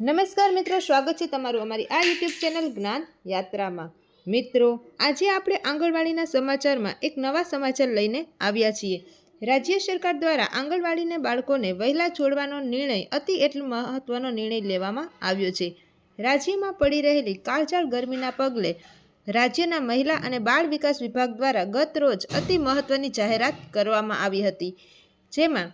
નમસ્કાર મિત્રો, સ્વાગત છે તમારું અમારી આ યુટ્યુબ ચેનલ જ્ઞાન યાત્રામાં. મિત્રો, આજે આપણે આંગણવાડીના સમાચારમાં એક નવા સમાચાર લઈને આવ્યા છીએ. રાજ્ય સરકાર દ્વારા આંગણવાડીને બાળકોને વહેલા છોડવાનો નિર્ણય અતિ એટલો મહત્ત્વનો નિર્ણય લેવામાં આવ્યો છે. રાજ્યમાં પડી રહેલી કાળજાળ ગરમીના પગલે રાજ્યના મહિલા અને બાળ વિકાસ વિભાગ દ્વારા ગત રોજ અતિ મહત્ત્વની જાહેરાત કરવામાં આવી હતી. જેમાં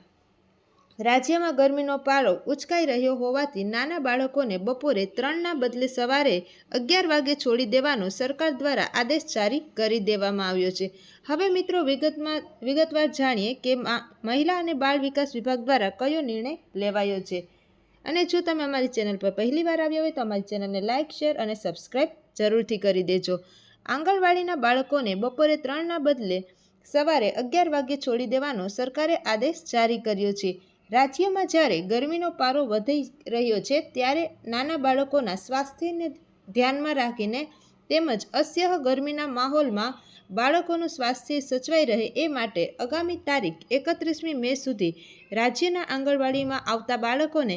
રાજ્યમાં ગરમીનો પારો ઉચકાઈ રહ્યો હોવાથી નાના બાળકોને બપોરે ત્રણના બદલે સવારે અગિયાર વાગે છોડી દેવાનો સરકાર દ્વારા આદેશ જારી કરી દેવામાં આવ્યો છે. હવે મિત્રો વિગતમાં, વિગતવાર જાણીએ કે મહિલા અને બાળ વિકાસ વિભાગ દ્વારા કયો નિર્ણય લેવાયો છે. અને જો તમે અમારી ચેનલ પર પહેલી વાર આવ્યા હોય તો અમારી ચેનલને લાઇક શેર અને સબસ્ક્રાઈબ જરૂરથી કરી દેજો. આંગણવાડીના બાળકોને બપોરે ત્રણના બદલે સવારે અગિયાર વાગ્યે છોડી દેવાનો સરકારે આદેશ જારી કર્યો છે. રાજ્યમાં જ્યારે ગરમીનો પારો વધી રહ્યો છે, ત્યારે નાના બાળકોના સ્વાસ્થ્યને ધ્યાનમાં રાખીને તેમજ અસહ્ય ગરમીના માહોલમાં બાળકોનું સ્વાસ્થ્ય સચવાઈ રહે એ માટે આગામી તારીખ એકત્રીસમી મે સુધી રાજ્યના આંગણવાડીમાં આવતા બાળકોને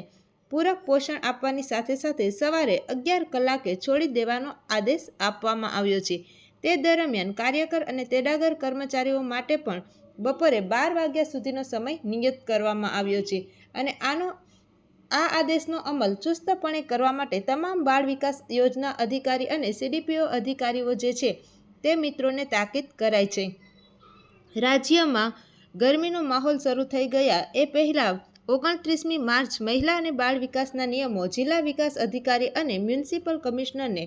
પૂરક પોષણ આપવાની સાથે સાથે સવારે અગિયાર કલાકે છોડી દેવાનો આદેશ આપવામાં આવ્યો છે. તે દરમિયાન કાર્યકર અને તેડાગર કર્મચારીઓ માટે પણ બપોરે બાર વાગ્યા સુધીનો સમય નિયત કરવામાં આવ્યો છે અને આનો, આ આદેશનો અમલ ચુસ્તપણે કરવા માટે તમામ બાળ વિકાસ યોજના અધિકારી અને સીડીપીઓ અધિકારીઓ જે છે તે મિત્રોને તાકીદ કરાઈ છે. રાજ્યમાં ગરમીનો માહોલ શરૂ થઈ ગયા એ પહેલાં ઓગણત્રીસમી માર્ચ મહિલા અને બાળ વિકાસના નિયમો જિલ્લા વિકાસ અધિકારી અને મ્યુનિસિપલ કમિશનરને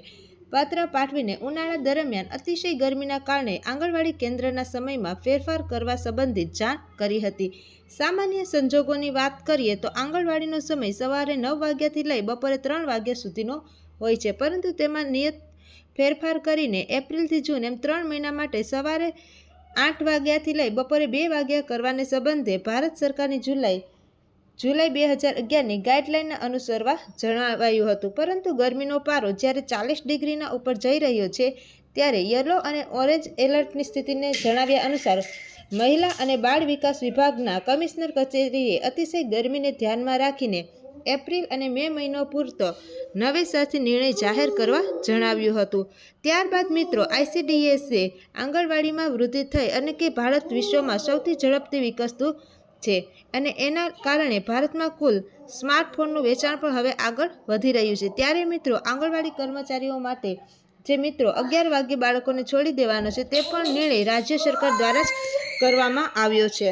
પત્ર પાઠવીને ઉનાળા દરમિયાન અતિશય ગરમીના કારણે આંગણવાડી કેન્દ્રના સમયમાં ફેરફાર કરવા સંબંધિત જાણ કરી હતી. સામાન્ય સંજોગોની વાત કરીએ તો આંગણવાડીનો સમય સવારે નવ વાગ્યાથી લઈ બપોરે ત્રણ વાગ્યા સુધીનો હોય છે. પરંતુ તેમાં નિયત ફેરફાર કરીને એપ્રિલથી જૂન એમ ત્રણ મહિના માટે સવારે આઠ વાગ્યાથી લઈ બપોરે બે વાગ્યા કરવાને સંબંધે ભારત સરકારની જુલાઈ જુલાઈ બે હજાર અગિયારની ગાઈડલાઇનને અનુસરવા જણાવાયું હતું. પરંતુ ગરમીનો પારો જ્યારે ચાલીસ ડિગ્રીના ઉપર જઈ રહ્યો છે, ત્યારે યલો અને ઓરેન્જ એલર્ટની સ્થિતિને જણાવ્યા અનુસાર મહિલા અને બાળ વિકાસ વિભાગના કમિશનર કચેરીએ અતિશય ગરમીને ધ્યાનમાં રાખીને એપ્રિલ અને મે મહિનો પૂરતો નવેસરથી નિર્ણય જાહેર કરવા જણાવ્યું હતું. ત્યારબાદ મિત્રો આઈસીડીએસે આંગણવાડીમાં વૃદ્ધિ થઈ અને કે ભારત વિશ્વમાં સૌથી ઝડપથી વિકસતું છે. અને એના કારણે ભારતમાં કુલ સ્માર્ટફોનનું વેચાણ પણ હવે આગળ વધી રહ્યું છે. ત્યારે મિત્રો, આંગણવાડી કર્મચારીઓ માટે જે મિત્રો અગિયાર વાગ્યે બાળકોને છોડી દેવાનો છે, તે પણ નિર્ણય રાજ્ય સરકાર દ્વારા જ કરવામાં આવ્યો છે.